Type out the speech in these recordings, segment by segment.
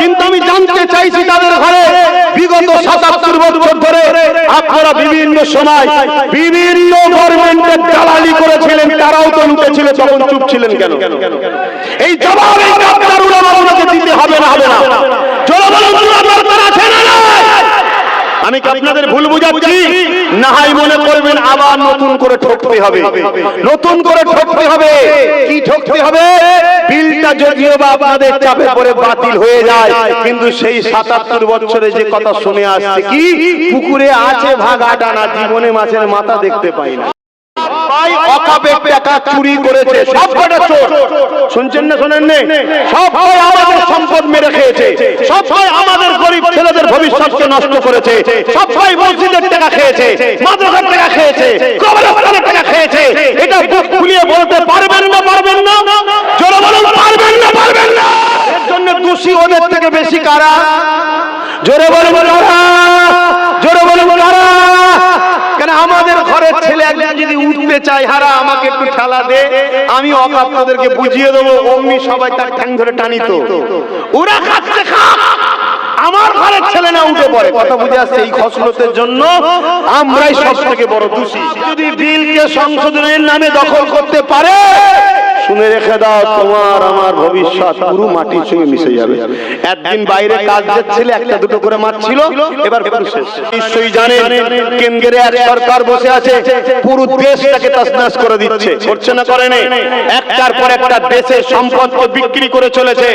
কিন্তু আমি জানতে চাইছি তাদের ঘরে বিগত সাতাত্তর বছর ধরে আপনারা বিভিন্ন সময় বিভিন্ন গভর্নমেন্টের দালালি করেছিলেন, তারাও তো লুটেছিল, তখন চুপ ছিলেন কেন? এই জবাব ডাক্তার দিতে হবে না হবে না জনগণগুলো দরকার আছে না নাই? আমি কি আপনাদের ভুল বুঝাচ্ছি? না হয় মনে করবেন আবার নতুন করে ঠকতে হবে। নতুন করে ঠকতে হবে। কি ঠকতে হবে? বিলটা যদিও বা আপনাদের চাপে পড়ে বাতিল হয়ে যায়, কিন্তু সেই সাতাত্তর বছরে যে কথা শুনে আসছে কি? পুকুরে আছে ভাগা ডানা, জীবনে মাছের মাথা দেখতে পাই না। অকাপের টাকা চুরি করেছে, সব চোর। শুনছেন না, শোনেন নে? সব আমাদের সম্পদ মেরে খেয়েছে, সব আমাদের গরিব ছেলেদের ভবিষ্যৎকে নষ্ট করেছে, সব মসজিদের টাকা খেয়েছে, মাদ্রাসার টাকা খেয়েছে, কবরস্থানের টাকা খেয়েছে। এটা বুক ফুলিয়ে বলতে পারবেন না পারবেন না? জোরে বলুন, পারবেন না পারবেন না? এর জন্য দোষী ওদের থেকে বেশি কারা? জোরে বলুন কারা জোরে বলুন কারা কেন আমাদের ঘরের ছেলে যদি উঠতে হারা, আমাকে একটু ঠেলা দে। আমি বুঝিয়ে দেবো সবাই তার ঠ্যাং ধরে টানিত ওরা খাচ্ছে আমার ঘরের ছেলে না, উঠে পড়ে। কথা বুঝে আসছে এই খসলতের জন্য? আমরাই সব থেকে বড় দোষী। যদি বিলকে সংশোধনের নামে দখল করতে পারে শুনে রেখে দাও, তোমার আমার ভবিষ্যৎ পুরো মাটির সঙ্গে মিশে যাবে। একদিন বাইরে কাজ যাচ্ছিল একটা দুটো করে মাছ ছিল, এবার পুরো শেষ। নিশ্চয়ই জানেন কেন্দ্রে এক সরকার বসে আছে, পুরো দেশটাকে তসনাস করে দিচ্ছে। করছে না করে একটার পর একটা দেশের সম্পদকে বিক্রি করে চলেছে।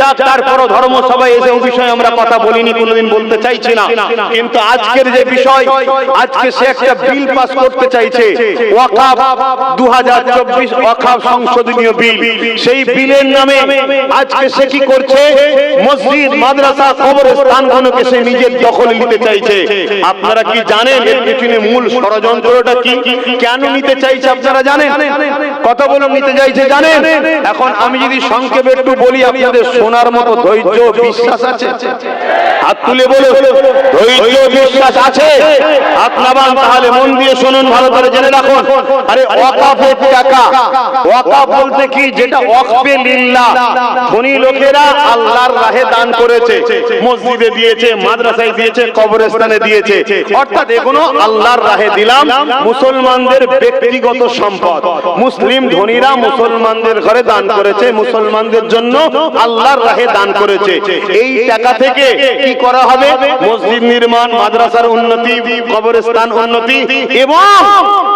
যা তারপরও ধর্ম সভায় এসে বিষয়ে আমরা কথা বলিনি, কোনোদিন বলতে চাইছি না। কিন্তু আজকের যে বিষয়, আজকে সে একটা বিল পাস করতে চাইছে। ওয়াকাফ দু হাজার চব্বিশ ওয়াকাফ সংশোধনীয় বিল। সেই বিলের নামে আজকে সে কি করছে? মসজিদ মাদ্রাসা কবরস্থানগুলোকে সে নিজের দখলে নিতে চাইছে। আপনারা কি জানেন এর পিছনে মূল ষড়যন্ত্রটা কি? কেন নিতে চাইছে আপনারা জানেন? কত বলে নিতে চাইছে জানেন? এখন আমি যদি সংক্ষেপে একটু বলি আপনাদের শোনার মতো ধৈর্য বিশ্বাস আছে? হাত তুলে বলো ধৈর্য বিশ্বাস আছে? নামান তাহলে মন দিয়ে শুনুন ভালো করে জেনে রাখুন। আরে ওয়াকাফের টাকা। ওয়াকাফ বলতে কি? যেটা ওয়াকফে লিল্লাহ। ধনী লোকেরা আল্লাহর রাহে দান করেছে, মসজিদে দিয়েছে, মাদ্রাসায় দিয়েছে, কবরস্থানে দিয়েছে। অর্থাৎ এগুলো আল্লাহর রাহে দিলাম, মুসলমানদের ব্যক্তিগত সম্পদ। মুসলিম ধনীরা মুসলমানদের ঘরে দান করেছে, মুসলমানদের জন্য আল্লাহর রাহে দান করেছে। এই টাকা থেকে কি করা হবে? মসজিদ নির্মাণ, মাদ্রাসার উন্নতি, কবরস্থান উন্নতি এবং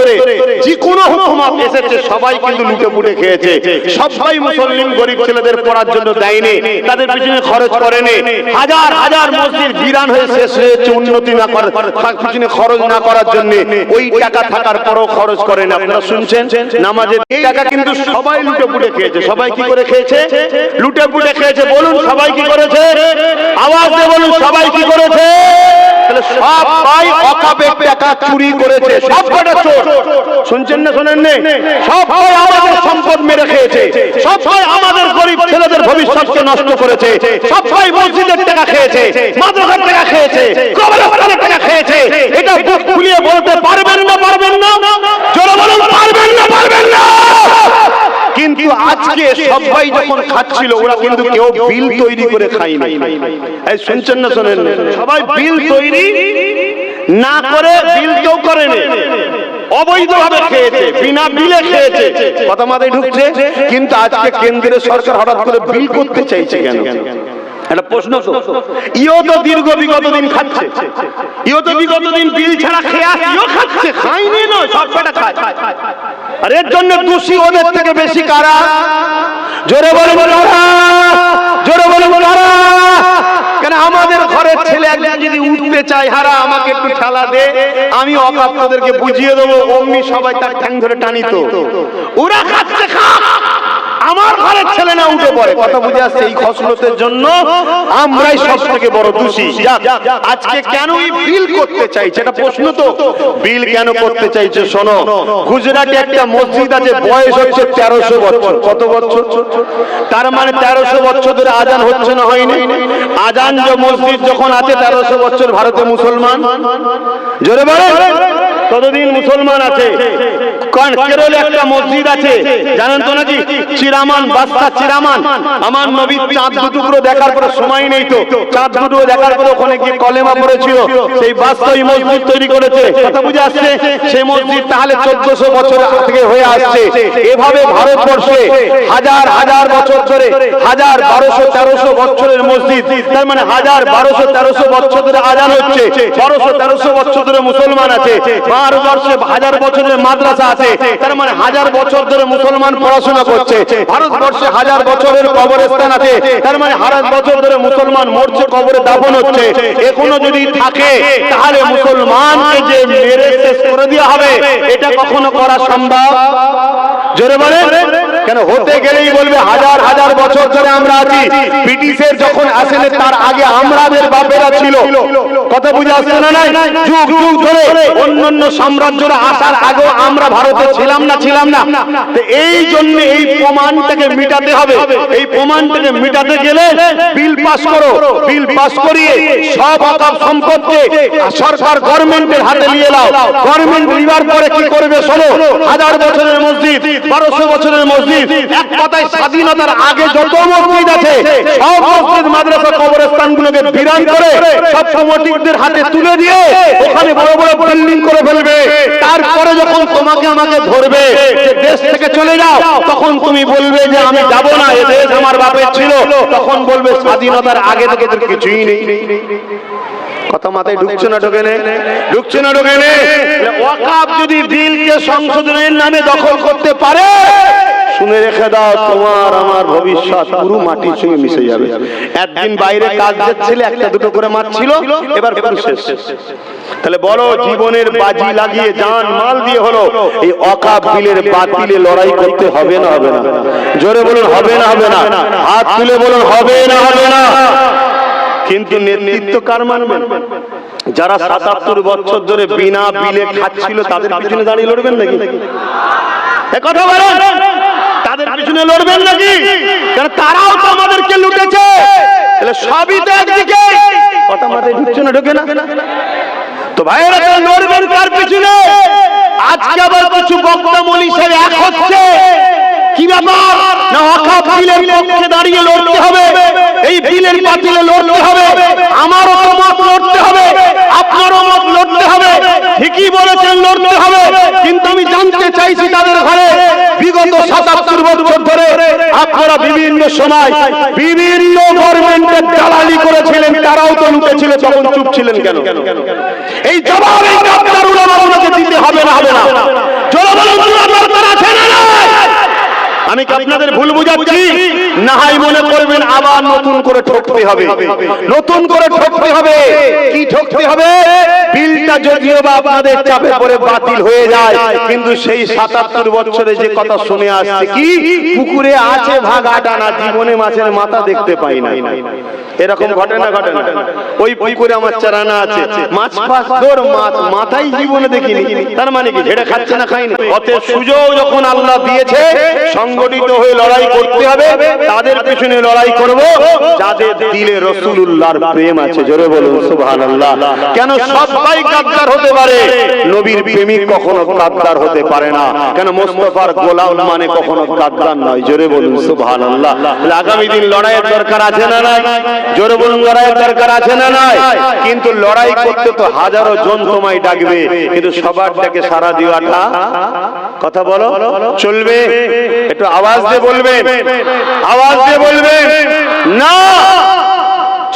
ধরে যে কোনো হুকুমত এসেছে সবাই কিন্তু লুটে পুটে খেয়েছে। সবাই মুসলিম গরিব ছেলেদের পড়ার জন্য দেয়নি তাদের পিছনে খরচ করেনি। হাজার হাজার মসজিদ বিরান হয়ে শেষ হয়েছে উন্নতি না করার পিছনে খরচ না করার জন্য ওই টাকা থাকার পরও খরচ করেন। আপনারা শুনছেন? নামাজের এই টাকা কিন্তু সবাই লুটে পুটে খেয়েছে। সবাই কি করে খেয়েছে? লুটে পুটে খেয়েছে। বলুন সবাই কি করেছে? আওয়াজ দিয়ে বলুন সবাই কি করেছে? সবাই অকাপের টাকা চুরি করেছে, সব কটা চোর। শুনছেন না শোনেন নে? সব ভাই আমাদের সম্পদ মেরে খেয়েছে। সব ভাই আমাদের গরিব ছেলেদের ভবিষ্যৎকে নষ্ট করেছে। সব ভাই মসজিদের টাকা খেয়েছে, মাদ্রাসার টাকা খেয়েছে, কবরস্থানের টাকা খেয়েছে। এটা বুক ফুলিয়ে বলতে পারবেন না পারবেন না? জোরে বলুন, পারবেন না পারবেন না! কিন্তু আজকে সবাই যখন খাচ্ছিল ওরা কিন্তু কেউ বিল তৈরি করে খায়নি। এই শুনছেন না শোনেন? সবাই বিল তৈরি না করে বিল কেউ করেনি। অবৈধভাবে খেয়েছে বিনা বিলে খেয়েছে। কথা মাথায় ঢুকছে? কিন্তু আজকে কেন্দ্রের সরকার হঠাৎ করে বিল করতে চাইছে কেন? প্রশ্ন তো। ইও তো দীর্ঘ বিগত দিন খাচ্ছে। ইও তো বিগত দিন বিল ছাড়া খেয়ে ইও খাচ্ছে। খাইনি নয়, সব খায়। আর এর জন্য দোষী ওদের থেকে বেশি কারা? জোরে বলে বলো জোরে বলে বলো কেন আমার জানতে চাই হারা, আমাকে একটু ঠেলা দে। আমি অকাপ তোদেরকে বুঝিয়ে দেবো, অমনি সবাই তার ঠ্যাং ধরে টানিত। ওরা খাচ্ছে আমার ঘরের ছেলে না উঠে পড়ে। কথা বুঝে আসছে এই খসলতের জন্য? আমরাই সব থেকে বড় দোষী। আজকে কেন বিল করতে চাইছে? এটা প্রশ্ন তো। বিল কেন করতে চাইছে শোনো। গুজরাটে একটা মসজিদ আছে, বয়স হচ্ছে তেরোশো বছর। কত বছর? তার মানে তেরোশো বছর ধরে আজান হচ্ছে না হয়নি। আজান যে মসজিদ যখন আছে, তেরোশো বছর ভারতে মুসলমান। জোরে বলে ততদিন মুসলমান আছে? কারণ কেরলে একটা মসজিদ আছে। জানেন তো নাকি? চিরামান বাস্তা চিরামান। আমার নবীর চাঁদ দুটুকরো দেখার পরে সময় নেই তো। চাঁদ দুটুকরো দেখার পরে ওখানে গিয়ে কলেমা পড়েছিল। সেই বাস্তবই মসজিদ তৈরি করেছে। কথা বুঝে আসছে? সেই মসজিদ তাহলে চোদ্দশো বছর থেকে হয়ে আসছে। এভাবে ভারতবর্ষে হাজার হাজার বছর ধরে, হাজার বারোশো, তেরোশো বছরের মসজিদ, তার মানে হাজার, বারোশো, তেরোশো বছর ধরে আজান হচ্ছে, বারোশো, তেরোশো বছর ধরে মুসলমান আছে। ভারতবর্ষে হাজার বছরের মাদ্রাসা আছে, তার মানে হাজার বছর ধরে মুসলমান পড়াশোনা করছে। ভারতবর্ষে হাজার বছরের কবরস্থান আছে, তার মানে হাজার বছর ধরে মুসলমান মরছে, কবরে দাফন হচ্ছে। এখনও যদি থাকে, তাহলে মুসলমানকে যে মেরে শেষ করে দেওয়া হবে, এটা কখনো করা সম্ভব? জোরে বলে কেন? হতে গেলেই বলবে হাজার হাজার বছর ধরে আমরা আছি। ব্রিটিশের যখন আসেন, তার আগে আমাদের বাপেরা ছিল। কথা বুঝে আসছে না নাই? যুগ যুগ ধরে সাম্রাজ্যরা আসার আমরা ভারতে ছিলাম না ছিলাম না। এই জন্য এই প্রমাণটাকে মিটাতে হবে। এই প্রমাণটাকে মিটাতে গেলে বিল পাস করো। বিল পাস করিয়ে সব অকাপ সম্পদকে সরকার গভর্নমেন্টের হাতে নিয়ে নাও। গভর্নমেন্ট নিবার পরে কি করবে শোনো? হাজার বছরের মসজিদ, বারোশো বছরের মসজিদ স্বাধীনতার আগে যত মসজিদ আছে, সব মসজিদ মাদ্রাসা কবরস্থানগুলোকে বিরান করে, সব কমিটিদের হাতে তুলে দিয়ে ওখানে বড় বড় বিল্ডিং করে ফেলবে। তারপরে যখন তোমাকে আমাকে ধরবে দেশ থেকে চলে যাও, তখন তুমি বলবে যে আমি যাব না, এ দেশ আমার বাপের ছিল। তখন বলবে স্বাধীনতার আগে থেকে কিছুই নেই। কথা মাথায় ঢুকছে না, ঢোকে ঢুকছে না, ঢোকে ওয়াকাব যদি বিলকে সংশোধনের নামে দখল করতে পারে শুনে রেখে দাও, তোমার আমার ভবিষ্যৎ পুরো মাটির সঙ্গে মিশে যাবে। একদিন বাইরে কাজ যাচ্ছিলে একটা দুটো করে মাছ ছিল, এবার পুরো শেষ। তাহলে বলো, জীবনের বাজি লাগিয়ে জান মাল দিয়ে হলো, এই অকাপ বিলের বাতিলে লড়াই করতে হবে না হবে না। জোরে বলুন, হবে না হবে না। হাত তুলে বলুন, হবে না হবে না। কিন্তু নেতৃত্ব কার মানবেন যারা সাতাত্তর বছর ধরে বিনা বিলে খাচ্ছিল, তাদের পিছনে দাঁড়িয়ে লড়বেন নাকি? কথা বলেন। তাদের পিছনে লড়বেন নাকি? কারণ তারাও তো আমাদেরকে লুটেছে। তাহলে সবই তো একদিকে। কথা মাথায় ঢুকছে না, ঢুকে না? তো ভাইয়েরা লড়বেন কার পিছনে? আজকে আবার কিছু বক্তা মলি সাহেব এক হচ্ছে, কি ব্যাপার? না অখা পক্ষে দাঁড়িয়ে লড়তে হবে? এই বিলের বাতিলে লড়তে হবে। আমারও মত লড়তে হবে। আপনারও মত লড়তে হবে। ঠিকই বলেছেন, লড়তে হবে। কিন্তু আমি জানতে চাইছি তাদের ঘরে বিগত সাতাত্তর বছর ধরে আপনারা বিভিন্ন সময় বিভিন্ন গভর্নমেন্টের দালালি করেছিলেন, তারাও তো লুটেছিল, তখন চুপ ছিলেন কেন? এই জবাব ডাক্তার উলামাগুলোকে দিতে হবে না হবে না। জনগণ দরকার আছে না? আমি কি আপনাদের ভুল বুঝাচ্ছি? নাহাই মনে করবেন আবার নতুন করে ঠকতে হবে। নতুন করে ঠকতে হবে। কি ঠকতে হবে? বিলটা যদিও বা আপনাদের চাপে পড়ে বাতিল হয়ে যায় কিন্তু সেই সাতাত্তর বছরে যে কথা শুনে আসছে কি? পুকুরে আছে ভাগ ডানা জীবনে মাছের মাথা দেখতে পাই না। এরকম ঘটে না। ঘটে ওই পুকুরে আমার চারানা আছে। মাছ ফাছ ধর মাছ মাথাই জীবনে দেখিনি। তার মানে কি? ঝেড়ে খাচ্ছে না খাইনি অতএব সুযোগ যখন আল্লাহ দিয়েছে সংগঠিত হয়ে লড়াই করতে হবে তাদের পিছনে লড়াই করব। যাদের দিলে রসুলুল্লাহর প্রেম আছে জোরে বলুন সুবহানাল্লাহ। কেন সবাই গাদ্দার হতে পারে? নবীর প্রেমিক কখনো গাদ্দার হতে পারে না। কেন মোস্তফার গোলাম মানে কখনো গাদ্দার নয়? জোরে বলুন সুবহানাল্লাহ। আগামী দিন লড়াইয়ের দরকার আছে না নাই? জোরে বলুন, লড়াইয়ের দরকার আছে না নাই? কিন্তু লড়াই করতে তো হাজারো জন তোমায় ডাকবে, কিন্তু সবার ডাকে সারা দেওয়াটা কথা বলো, চলবে? একটু আওয়াজ দিয়ে বলবেন? আওয়াজ দিয়ে বলবেন? না!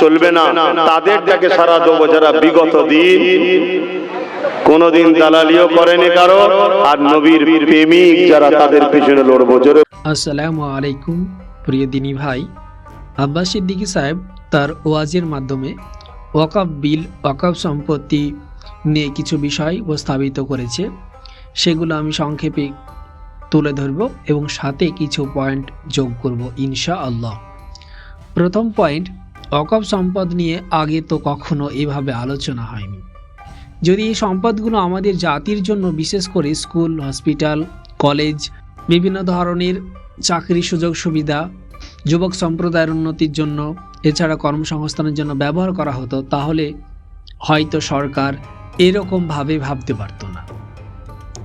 চলবে না। তাদের ডাকে সারা দেবো যারা বিগত দিন। কোনদিন দালালিও করেনি কারও, আর নবীর প্রেমিক যারা তাদের পিছনে লড়বো। জোরে আসসালামু আলাইকুম, প্রিয় দিনী ভাই। আব্বাস সিদ্দিকী সাহেব তার ওয়াজের মাধ্যমে ওয়াকাফ বিল, ওয়াকাফ সম্পত্তি নিয়ে কিছু বিষয় উপস্থাপিত করেছে। সেগুলো আমি সংক্ষেপে তুলে ধরব এবং সাথে কিছু পয়েন্ট যোগ করব ইনশা আল্লাহ প্রথম পয়েন্ট অকপ সম্পদ নিয়ে আগে তো কখনো এভাবে আলোচনা হয়নি। যদি এই সম্পদগুলো আমাদের জাতির জন্য, বিশেষ করে স্কুল, হসপিটাল, কলেজ, বিভিন্ন ধরনের চাকরি সুযোগ সুবিধা যুবক সম্প্রদায়ের উন্নতির জন্য এছাড়া কর্মসংস্থানের জন্য ব্যবহার করা হতো, তাহলে হয়তো সরকার এরকমভাবে ভাবতে পারতো না।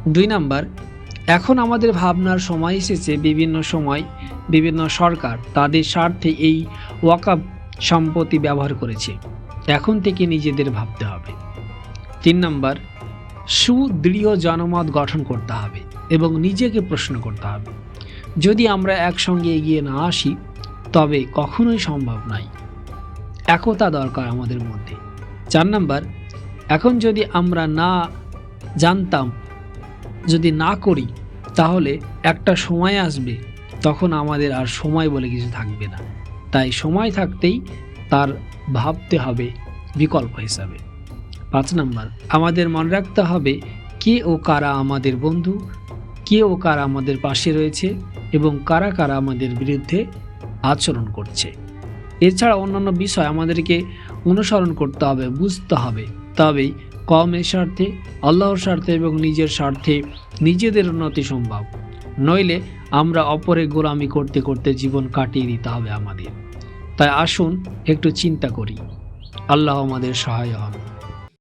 দুই নাম্বার, এখন আমাদের ভাবনার সময় এসেছে, বিভিন্ন সময় বিভিন্ন সরকার তাদের স্বার্থে এই ওয়াকাব সম্পত্তি ব্যবহার করেছে। এখন থেকে নিজেদের ভাবতে হবে। তিন নম্বর, সুদৃঢ় জনমত গঠন করতে হবে এবং নিজেকে প্রশ্ন করতে হবে। যদি আমরা একসঙ্গে এগিয়ে না আসি তবে কখনোই সম্ভব নয়। একতা দরকার আমাদের মধ্যে। চার নাম্বার, এখন যদি আমরা না জানতাম, যদি না করি, তাহলে একটা সময় আসবে, তখন আমাদের আর সময় বলে কিছু থাকবে না। তাই সময় থাকতেই তার ভাবতে হবে বিকল্প হিসাবে। পাঁচ নাম্বার, আমাদের মনে রাখতে হবে কে ও কারা আমাদের বন্ধু, কে ও কারা আমাদের পাশে রয়েছে এবং কারা কারা আমাদের বিরুদ্ধে আচরণ করছে। এছাড়া অন্যান্য বিষয় আমাদেরকে অনুসরণ করতে হবে, বুঝতে হবে। তবেই কমের স্বার্থে, আল্লাহর স্বার্থে এবং নিজের স্বার্থে নিজেদের উন্নতি সম্ভব। নইলে আমরা অপরে গোলামি করতে করতে জীবন কাটিয়ে দিতে হবে আমাদের। তাই আসুন, একটু চিন্তা করি। আল্লাহ আমাদের সহায় হন।